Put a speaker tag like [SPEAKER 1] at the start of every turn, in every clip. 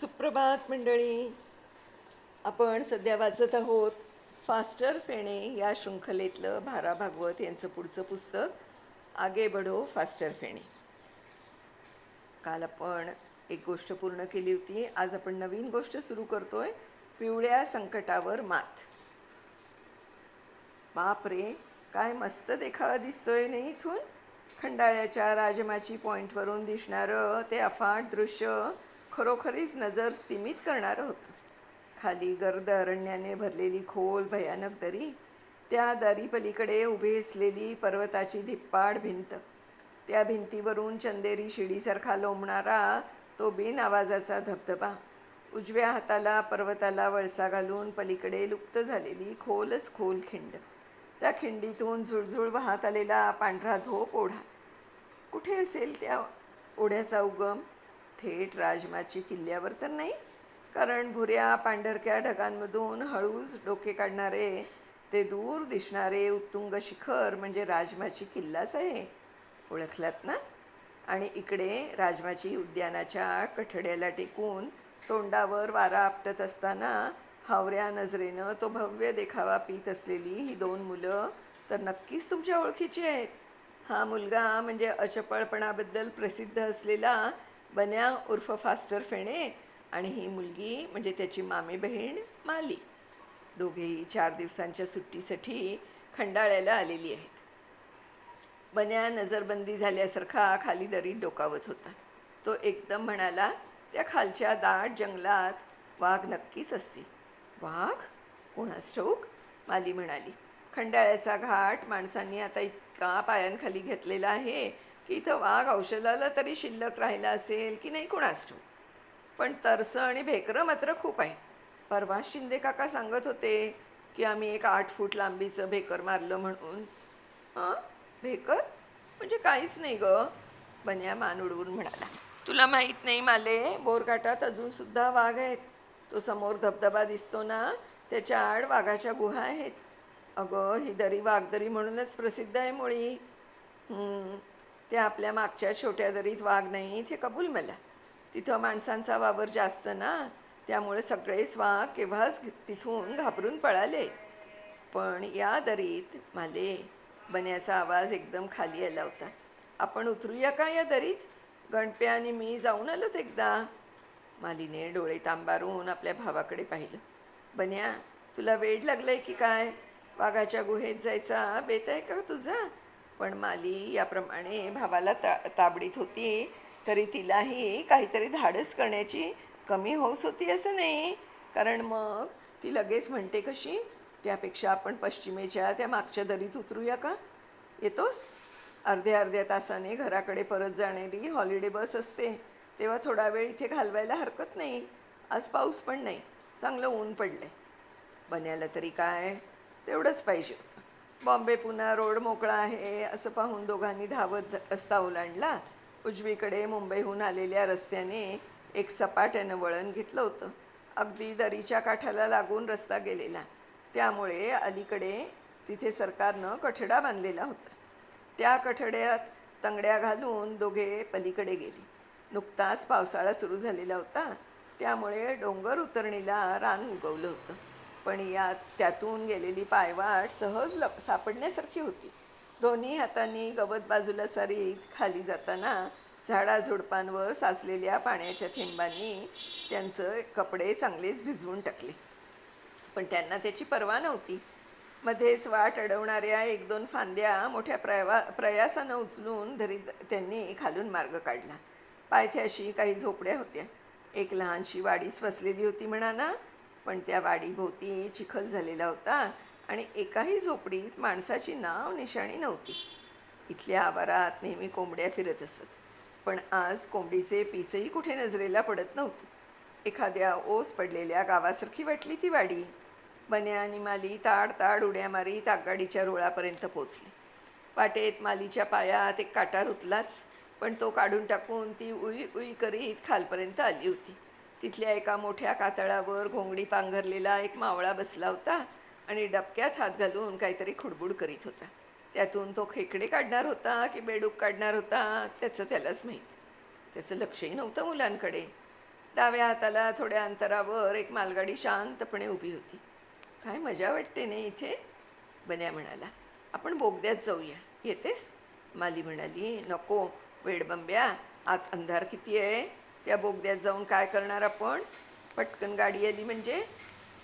[SPEAKER 1] सुप्रभात मंडळी. आपण सध्या वाचत आहोत फास्टर फेणे या शृंखलेतलं भारा भागवत यांचं पुढचं पुस्तक आगे बढो फास्टर फेणे. काल आपण एक गोष्ट पूर्ण केली होती आज आपण नवीन गोष्ट सुरू करतोय पिवळ्या संकटावर मात. बाप रे काय मस्त देखावा दिसतोय नाही इथून? खंडाळ्याच्या राजमाची पॉईंटवरून दिसणारं ते अफाट दृश्य. खरोखरीच नजर स्तिमित करणारं होतं. खाली गर्द अरण्याने भरलेली खोल भयानक दरी त्या दरीपलीकडे उभी असलेली पर्वताची धिप्पाड भिंत. त्या भिंतीवरून चंदेरी शिडीसारखा लोंबणारा तो बिन आवाजाचा धबधबा. उजव्या हाताला पर्वताला वळसा घालून पलीकडे लुप्त झालेली खोलच खोल खिंड. त्या खिंडीतून झुळझुळ वाहत आलेला पांढरा धोप ओढा. कुठे असेल त्या ओढ्याचा उगम? थेट राजमाची किल्ल्यावर तर नाही? कारण भुऱ्या पांढरक्या ढगांमधून हळूच डोके काढणारे ते दूर दिसणारे उत्तुंग शिखर म्हणजे राजमाची किल्लाच आहे. ओळखलात ना? आणि इकडे राजमाची उद्यानाच्या कठड्याला टेकून तोंडावर वारा आपटत असताना हावऱ्या नजरेनं तो भव्य देखावा पीत असलेली ही दोन मुलं तर नक्कीच तुमच्या ओळखीची आहेत. हा मुलगा म्हणजे अचपळपणाबद्दल प्रसिद्ध असलेला बन्या उर्फ फास्टर फेणे आणि ही मुलगी म्हणजे त्याची मामी बहीण माली. दोघेही चार दिवसांच्या सुट्टीसाठी खंडाळ्याला आलेली आहेत. बन्या नजरबंदी झाल्यासारखा खाली दरीत डोकावत होता. तो एकदम म्हणाला त्या खालच्या दाट जंगलात वाघ नक्कीच असतील. वाघ? कोणास ठाऊक? माली म्हणाली. खंडाळ्याचा घाट माणसांनी आता इतका पायांखाली घेतलेला आहे इथं वाघ औषधाला तरी शिल्लक राहिला असेल की नाही कोणास ठेवू पण तरसं आणि भेकरं मात्र खूप आहे परवा शिंदे काका सांगत होते की आम्ही एक आठ फूट लांबीचं भेकर मारलं म्हणून. हां? भेकर? म्हणजे काहीच नाही ग. बन्या मान उडवून म्हणाला. तुला माहीत नाही माले बोरघाटात अजूनसुद्धा वाघ आहेत. तो समोर धबधबा दिसतो ना त्याच्या आड वाघाच्या गुहा आहेत. अगं ही दरी वाघदरी म्हणूनच प्रसिद्ध आहे मुळी. ते त्या आपल्या मागच्या छोट्या दरीत वाघ नाही हे कबूल मला. तिथं माणसांचा वावर जास्त ना त्यामुळे सगळेच वाघ केव्हाच तिथून घाबरून पळाले. पण या दरीत माले बन्याचा आवाज एकदम खाली आला होता. आपण उतरूया का या दरीत? गणपे आणि मी जाऊन आलोत एकदा. मालीने डोळे तांबारून आपल्या भावाकडे पाहिलं. बन्या तुला वेड लागलंय की काय? वाघाच्या गुहेत जायचा बेत आहे का तुझा? पण माली याप्रमाणे भावाला ता ताबडीत होती तरी तिलाही काहीतरी धाडस करण्याची कमी हौस होती असं नाही. कारण मग ती लगेच म्हणते कशी? त्यापेक्षा आपण पश्चिमेच्या त्या मागच्या दरीत उतरूया का? येतोस? अर्ध्या अर्ध्या तासाने घराकडे परत जाणारी हॉलिडे बस असते. तेव्हा थोडा वेळ इथे घालवायला हरकत नाही. आज पाऊस पण नाही. चांगलं ऊन पडलं आहे बन्याला तरी काय? तेवढंच पाहिजे. बॉम्बे पुन्हा रोड मोकळा आहे असं पाहून दोघांनी धावत रस्ता ओलांडला उजवीकडे मुंबईहून आलेल्या रस्त्याने एक सपाट्यानं वळण घेतलं होतं. अगदी दरीच्या काठाला लागून रस्ता गेलेला. त्यामुळे अलीकडे तिथे सरकारनं कठडा बांधलेला होता. त्या कठड्यात तंगड्या घालून दोघे पलीकडे गेले. नुकताच पावसाळा सुरू झालेला होता. त्यामुळे डोंगर उतरणीला रान उगवलं होतं. पण यात त्यातून गेलेली पायवाट सहज ल सापडण्यासारखी होती. दोन्ही हातांनी गवत बाजूला सारीत खाली जाताना झाडाझुडपांवर साचलेल्या पाण्याच्या थेंबांनी त्यांचं कपडे चांगलेच भिजवून टाकले. पण त्यांना त्याची पर्वा नव्हती. मध्येच वाट अडवणाऱ्या एक दोन फांद्या मोठ्या प्रवा प्रयासानं उचलून धरीत त्यांनी खालून मार्ग काढला. पायथ्याशी काही झोपड्या होत्या. एक लहानशी वाडीच वसलेली होती म्हणा ना पण त्या वाडीभोवती चिखल झालेला होता आणि एकाही झोपडीत माणसाची नाव निशाणी नव्हती. इथल्या आवारात नेहमी कोंबड्या फिरत असत पण आज कोंबडीचे पिसही कुठे नजरेला पडत नव्हते. एखाद्या ओस पडलेल्या गावासारखी वाटली ती वाडी. बन्या आणि माली ताड ताड उड्या मारीत आगगाडीच्या रुळापर्यंत पोचली वाटेत मालीच्या पायात एक काटा रुतलाच पण तो काढून टाकून ती उई उई करीत खालपर्यंत आली होती. तिथल्या एका मोठ्या कातळावर घोंगडी पांघरलेला एक मावळा बसला होता आणि डबक्यात हात घालून काहीतरी खुडबुड करीत होता. त्यातून तो खेकडे काढणार होता की बेडूक काढणार होता त्याचं त्यालाच माहीत. त्याचं लक्षही नव्हतं मुलांकडे. डाव्या हाताला थोड्या अंतरावर एक मालगाडी शांतपणे उभी होती. काय मजा वाटते नाही इथे? बन्या म्हणाला. आपण बोगद्यात जाऊया. येतेस? माली म्हणाली. नको. वेडबंब्या आत अंधार किती आहे? त्या बोगद्यात जाऊन काय करणार आपण? पटकन गाडी आली म्हणजे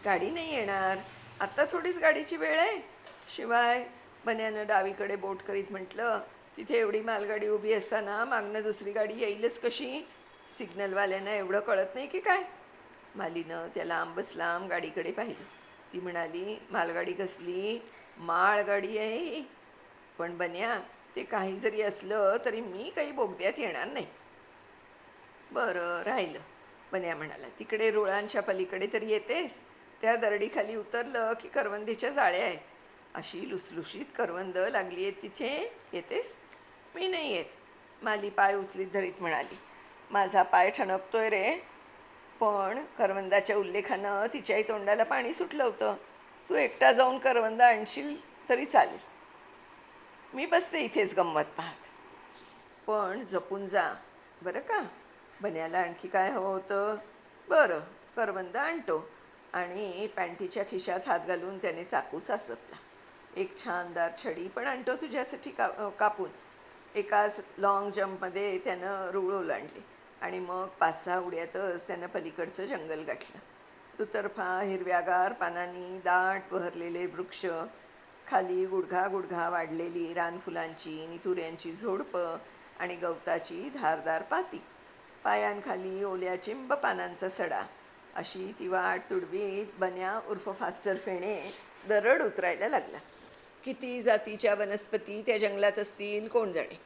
[SPEAKER 1] गाडी नाही येणार. आत्ता थोडीच गाडीची वेळ आहे. शिवाय बन्यानं डावीकडे बोट करीत म्हटलं तिथे एवढी मालगाडी उभी असताना मागनं दुसरी गाडी येईलच कशी? सिग्नलवाल्यांना एवढं कळत नाही की काय? मालीनं त्या लांबच लांब गाडीकडे पाहिलं. ती म्हणाली मालगाडी कसली? माळगाडी आहे. ही. पण बन्या ते काही जरी असलं तरी मी काही बोगद्यात येणार नाही. बरं राहिलं. बन्या म्हणाला तिकडे रुळांच्या पलीकडे तरी येतेस? त्या दरडीखाली उतरलं की करवंदीच्या जाळ्या आहेत. अशी लुसलुशीत करवंद लागली आहेत तिथे? येतेस? मी नाही येत. माली पाय उचलीत धरीत म्हणाली माझा पाय ठणकतोय रे. पण करवंदाच्या उल्लेखानं तिच्याही तोंडाला पाणी सुटलं होतं. तू एकटा जाऊन करवंद आणशील तरी चालेल. मी बसते इथेच गंमत पाहत. पण जपून जा. बरं का? बन्याला आणखी काय हवं होतं? बरं करवंद आणतो. आणि पॅन्टीच्या खिशात हात घालून त्याने चाकू चाचपला एक छानदार छडी पण आणतो तुझ्यासाठी का कापून. एकाच लाँग जम्पमध्ये त्यानं रुळ ओलांडली आणि मग पाच सहा उड्यातच त्यानं पलीकडचं जंगल गाठलं. दुतर्फा हिरव्यागार पानांनी दाट बहरलेले वृक्ष खाली गुडघा गुडघा वाढलेली रानफुलांची नितुऱ्यांची झोडपं आणि गवताची धारदार पाती. पायांखाली ओल्या चिंब पानांचा सडा. अशी ती वाट तुडवीत बन्या उर्फ फास्टर फेणे दरड उतरायला लागला. किती जातीच्या वनस्पती त्या जंगलात असतील कोण जाणे?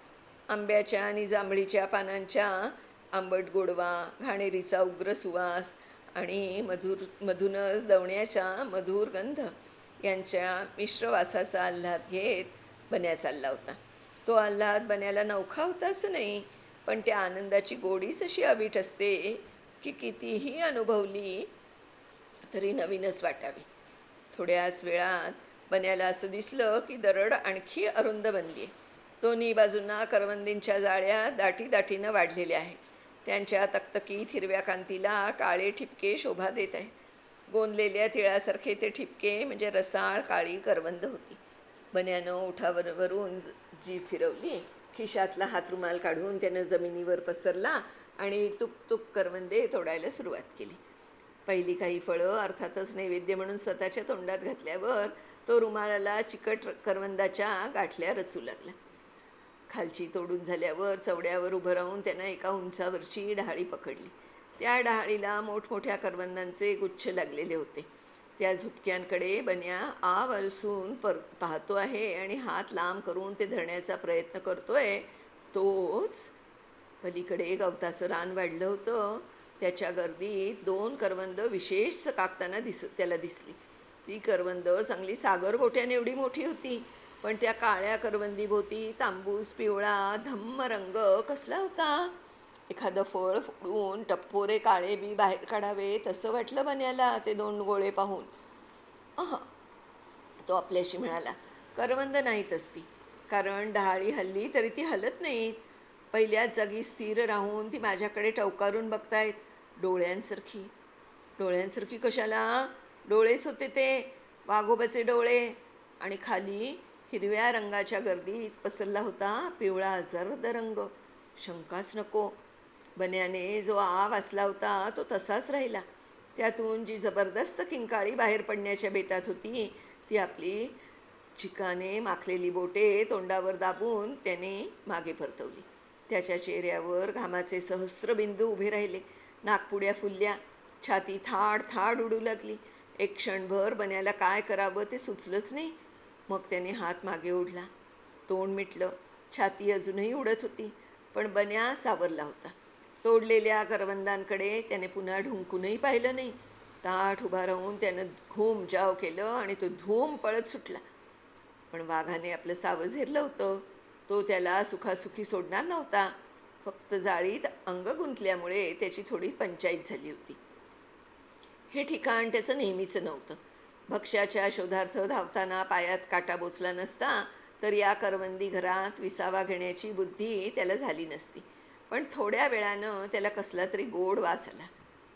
[SPEAKER 1] आंब्याच्या आणि जांभळीच्या पानांच्या आंबट गोडवा घाणेरीचा उग्र सुवास आणि मधुर मधूनच दवण्याच्या मधुर गंध यांच्या मिश्रवासाचा आल्हाद घेत बन्या चालला होता. तो आल्हाद बन्याला नौखा होता असं नाही पण त्या आनंदाची गोडीच अशी अवीट असते की कितीही अनुभवली तरी नवीनच वाटावी. थोड्याच वेळात बन्याला असं दिसलं की दरड आणखी अरुंद बनली. आहे दोन्ही बाजूंना करवंदींच्या जाळ्या दाटी दाटीनं वाढलेल्या आहेत. त्यांच्या तकतकीत हिरव्या कांतीला काळे ठिपके शोभा देत आहेत. गोंदलेल्या तिळासारखे ते ठिपके म्हणजे रसाळ काळी करवंद होती. बन्यानं उठावर वरून जी फिरवली खिशातला हातरुमाल काढून त्यानं जमिनीवर पसरला आणि तुक तुक करवंदे तोडायला सुरुवात केली. पहिली काही फळं अर्थातच नैवेद्य म्हणून स्वतःच्या तोंडात घातल्यावर तो रुमालाला चिकट करवंदाच्या गाठल्या रचू लागला. खालची तोडून झाल्यावर चवड्यावर उभं राहून त्यानं एका उंचावरची डहाळी पकडली. त्या डहाळीला मोठमोठ्या करवंदांचे गुच्छ लागलेले होते. त्या झुपक्यांकडे बन्या आव पर पाहतो आहे आणि हात लांब करून ते धरण्याचा प्रयत्न करतोय. तोच पलीकडे गवताचं रान वाढलं होतं. त्याच्या गर्दीत दोन करवंद विशेष चकाकताना दिस त्याला दिसली. ती करवंद चांगली सागर गोट्याने एवढी मोठी होती पण त्या काळ्या करवंदीभोवती तांबूस पिवळा धम्म रंग कसला होता? एखादं फळ फोडून टप्पोरे काळे बी बाहेर काढावे तसं वाटलं बन्याला ते दोन गोळे पाहून. अह तो आपल्याशी म्हणाला करवंद नाहीत असती. कारण डहाळी हल्ली तरी ती हलत नाहीत. पहिल्याच जागी स्थिर राहून ती माझ्याकडे टवकारून बघतायत. डोळ्यांसारखी. डोळ्यांसारखी कशाला? डोळेच होते ते वाघोबाचे डोळे. आणि खाली हिरव्या रंगाच्या गर्दीत पसरला होता पिवळा जर्द रंग. शंकाच नको. बन्याने जो आ वाचला होता तो तसाच राहिला. त्यातून जी जबरदस्त किंकाळी बाहेर पडण्याच्या बेतात होती ती आपली चिकाने माखलेली बोटे तोंडावर दाबून त्याने मागे परतवली. त्याच्या चेहऱ्यावर घामाचे सहस्त्रबिंदू उभे राहिले. नागपुड्या फुलल्या. छाती थाड थाड उडू लागली. एक क्षणभर बन्याला काय करावं ते सुचलंच नाही. मग त्याने हात मागे ओढला. तोंड मिटलं. छाती अजूनही उडत होती पण बन्या सावरला होता. तोडलेल्या करवंदांकडे त्याने पुन्हा ढुंकूनही पाहिलं नाही. ताठ उभा राहून त्यानं घूम जाव केलं आणि तो धूम पळत सुटला. पण वाघाने आपलं सावं झेरलं होतं. तो त्याला सुखासुखी सोडणार नव्हता. फक्त जाळीत अंग गुंतल्यामुळे त्याची थोडी पंचायत झाली होती. हे ठिकाण त्याचं नेहमीचं नव्हतं. भक्ष्याच्या शोधार्थ धावताना पायात काटा बोचला नसता तर या करवंदी घरात विसावा घेण्याची बुद्धी त्याला झाली नसती. पण थोड्या वेळानं त्याला कसला तरी गोड वास आला.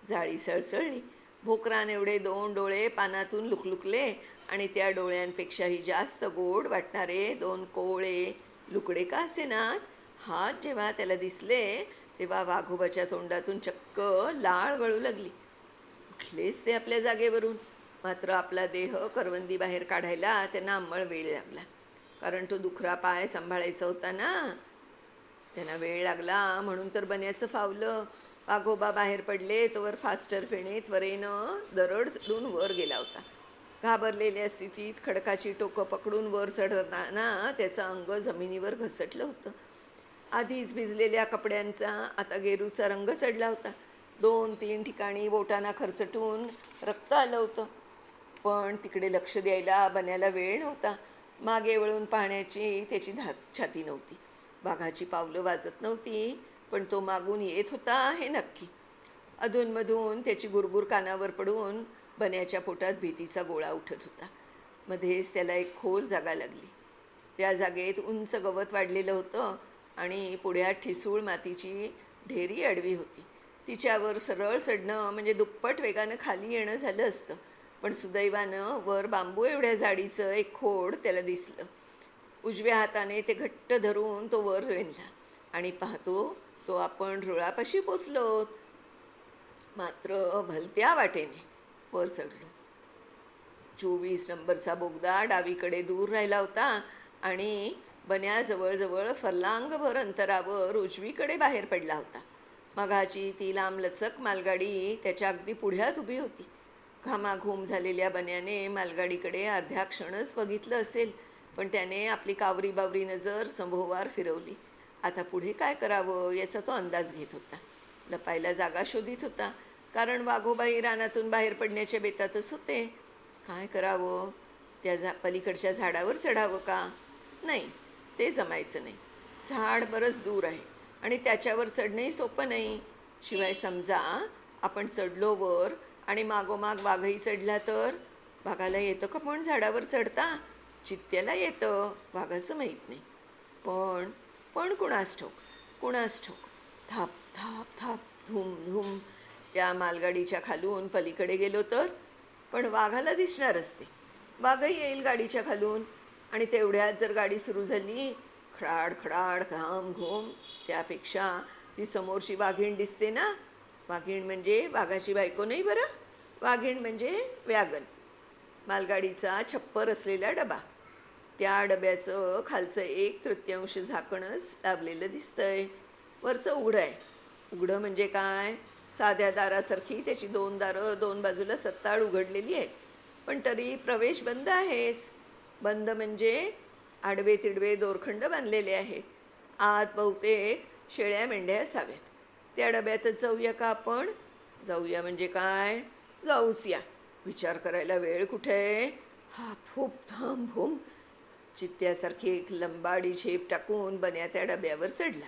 [SPEAKER 1] जाळी सळसळली. भोकरान एवढे दोन डोळे पानातून लुकलुकले आणि त्या डोळ्यांपेक्षाही जास्त गोड वाटणारे दोन कोवळे लुकडे का असेनात? हात जेव्हा त्याला दिसले तेव्हा वाघोबाच्या तोंडातून चक्क लाळ गळू लागली. उठलेच ते आपल्या जागेवरून. मात्र आपला देह करवंदी बाहेर काढायला त्यांना अंमळ वेळ लागला. कारण तो दुखरा पाय सांभाळायचा होता ना. त्यांना वेळ लागला. म्हणून तर बन्याचं फावलं. वाघोबा बाहेर पडले तोवर फास्टर फेणे त्वरेनं दरड चढून वर गेला होता. घाबरलेल्या स्थितीत खडकाची टोकं पकडून वर चढताना त्याचं अंग जमिनीवर घसटलं होतं. आधीच भिजलेल्या कपड्यांचा आता गेरूचा रंग चढला होता. दोन तीन ठिकाणी बोटांना खरचटून रक्त आलं होतं. पण तिकडे लक्ष द्यायला बन्याला वेळ नव्हता. मागे वळून पाहण्याची त्याची धा छाती नव्हती. वाघाची पावलं वाजत नव्हती पण तो मागून येत होता हे नक्की. अधूनमधून त्याची गुरगुर कानावर पडून बन्याच्या पोटात भीतीचा गोळा उठत होता. मध्येच त्याला एक खोल जागा लागली. त्या जागेत उंच गवत वाढलेलं होतं आणि पुढ्यात ठिसूळ मातीची ढेरी अडवी होती. तिच्यावर सरळ चढणं म्हणजे दुप्पट वेगानं खाली येणं झालं असतं पण सुदैवानं वर बांबू एवढ्या जाडीचं एक खोड त्याला दिसलं. उजव्या हाताने ते घट्ट धरून तो वर वेंधला आणि पाहतो तो आपण रुळापाशी पोचलो. मात्र भलत्या वाटेने वर चढलो. चोवीस नंबरचा बोगदा डावीकडे दूर राहिला होता आणि बन्या जवळजवळ फरलांगभर अंतरावर उजवीकडे बाहेर पडला होता. मघाची ती लांबलचक मालगाडी त्याच्या अगदी पुढ्यात उभी होती. घामाघूम झालेल्या बन्याने मालगाडीकडे अर्ध्या क्षणच बघितलं असेल. पण त्याने आपली कावरी बावरी नजर संभोवार फिरवली. आता पुढे काय करावं याचा तो अंदाज घेत होता. लपायला जागा शोधित होता. कारण वाघोबाई रानातून बाहेर पडण्याच्या बेतातच होते. काय करावं? त्या झा पलीकडच्या झाडावर चढावं का? नाही ते जमायचं नाही. झाड बरंच दूर आहे आणि त्याच्यावर चढणंही सोपं नाही. शिवाय समजा आपण चढलो वर आणि मागोमाग वाघही चढला तर? वाघाला येतं का पण झाडावर चढता? चित्त्याला येतं. वाघाचं माहीत नाही. पण पण कुणास ठोक कुणास ठोक थाप थाप थाप धूम धूम. त्या मालगाडीच्या खालून पलीकडे गेलो तर? पण वाघाला दिसणार असते. वाघही येईल गाडीच्या खालून. आणि तेवढ्यात जर गाडी सुरू झाली खडाड खडाड घाम घोम त्यापेक्षा ती समोरची वाघीण दिसते ना? वाघीण म्हणजे वाघाची बायको नाही बरं? वाघीण म्हणजे व्यागन मालगाडीचा छप्पर असलेला डबा. त्या डब्याचं खालचं एक तृतीयांश झाकणच लाभलेलं दिसतंय. वरचं उघडं आहे. उघडं म्हणजे काय? साध्या दारासारखी त्याची दोन दारं दोन बाजूला सत्ताळ उघडलेली आहे. पण तरी प्रवेश बंद आहेस. बंद म्हणजे आडवे तिडवे दोरखंड बांधलेले आहेत. आत बहुतेक शेळ्या मेंढ्या असाव्यात. त्या डब्यातच जाऊया का आपण? जाऊया म्हणजे काय? जाऊच या. विचार करायला वेळ कुठे? आहे हा फूप थांब भूम चित्त्यासारखी एक लंबाडी झेप टाकून बन्या त्या डब्यावर चढला.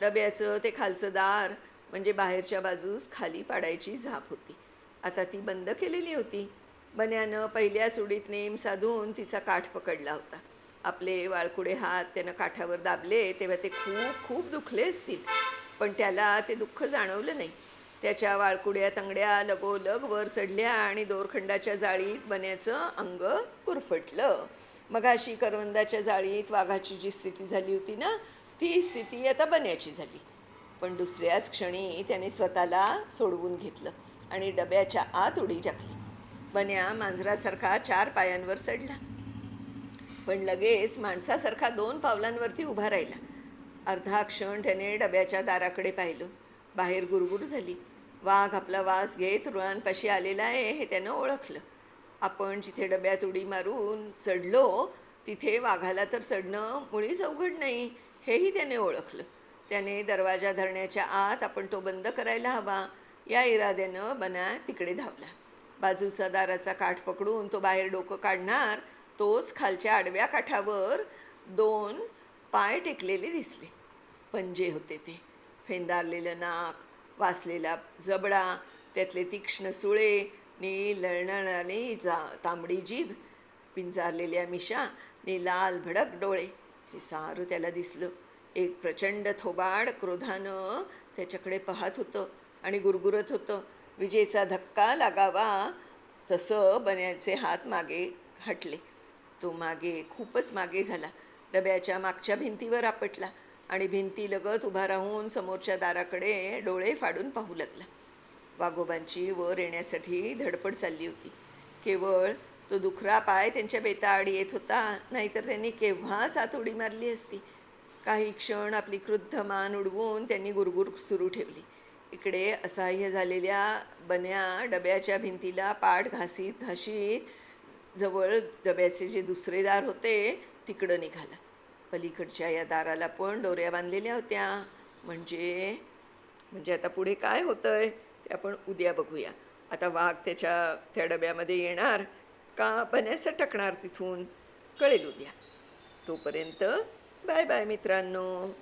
[SPEAKER 1] डब्याचं ते खालचं दार म्हणजे बाहेरच्या बाजूस खाली पाडायची झाप होती. आता ती बंद केलेली होती. बन्यानं पहिल्या सुडीत नेम साधून तिचा काठ पकडला होता. आपले वाळकुडे हात त्यानं काठावर दाबले तेव्हा ते खूप खूप दुखले असतील. पण त्याला ते दुःख जाणवलं नाही. त्याच्या वाळकुड्या तंगड्या लगोलग वर चढल्या आणि दोरखंडाच्या जाळीत बन्याचं अंग गुरफटलं मगाशी करवंदाच्या जाळीत वाघाची जी स्थिती झाली होती ना ती स्थिती आता बन्याची झाली. पण दुसऱ्याच क्षणी त्याने स्वतःला सोडवून घेतलं आणि डब्याच्या आत उडी टाकली. बन्या मांजरासारखा चार पायांवर चढला. पण लगेच माणसासारखा दोन पावलांवरती उभा राहिला. अर्धा क्षण त्याने डब्याच्या दाराकडे पाहिलं. बाहेर गुरगुर झाली. वाघ आपला वास घेत रुळांपाशी आलेला आहे हे त्यानं ओळखलं. आपण जिथे डब्यात उडी मारून चढलो तिथे वाघाला तर चढणं मुळीच अवघड नाही हेही त्याने ओळखलं. त्याने दरवाजा धरण्याच्या आत आपण तो बंद करायला हवा या इराद्यानं बना तिकडे धावला. बाजूचा दाराचा काठ पकडून तो बाहेर डोकं काढणार तोच खालच्या आडव्या काठावर दोन पाय टेकलेले दिसले. पंजे होते ते. फेंदारलेलं नाक वासलेला जबडा त्यातले तीक्ष्ण सुळे नी लळणारी जा तांबडी जीभ पिंजारलेल्या मिशा नी लाल भडक डोळे. हे सारं त्याला दिसलं. एक प्रचंड थोबाड क्रोधानं त्याच्याकडे पाहत होतं आणि गुरगुरत होतं. विजेचा धक्का लागावा तसं बन्याचे हात मागे हटले. तो मागे खूपच मागे झाला. डब्याच्या मागच्या भिंतीवर आपटला आणि भिंतीलगत उभा राहून समोरच्या दाराकडे डोळे फाडून पाहू लागला. वाघोबांची वर येण्यासाठी धडपड चालली होती. केवळ तो दुखरा पाय त्यांच्या बेताआड येत होता नाहीतर त्यांनी केव्हाच आत उडी मारली असती? काही क्षण आपली क्रुद्ध मान उडवून त्यांनी गुरगुर सुरू ठेवली. इकडे असह्य झालेल्या बन्या डब्याच्या भिंतीला पाठ घासीत घाशीत जवळ डब्याचे जे दुसरे दार होते तिकडं निघाला. पलीकडच्या या दाराला पण डोऱ्या बांधलेल्या होत्या. म्हणजे म्हणजे आता पुढे काय होतं आहे ते आपण उद्या बघूया. आता वाघ त्याच्या त्या डब्यामध्ये येणार का? बन्यास टकणार तिथून. कळेल उद्या. तोपर्यंत बाय बाय मित्रांनो.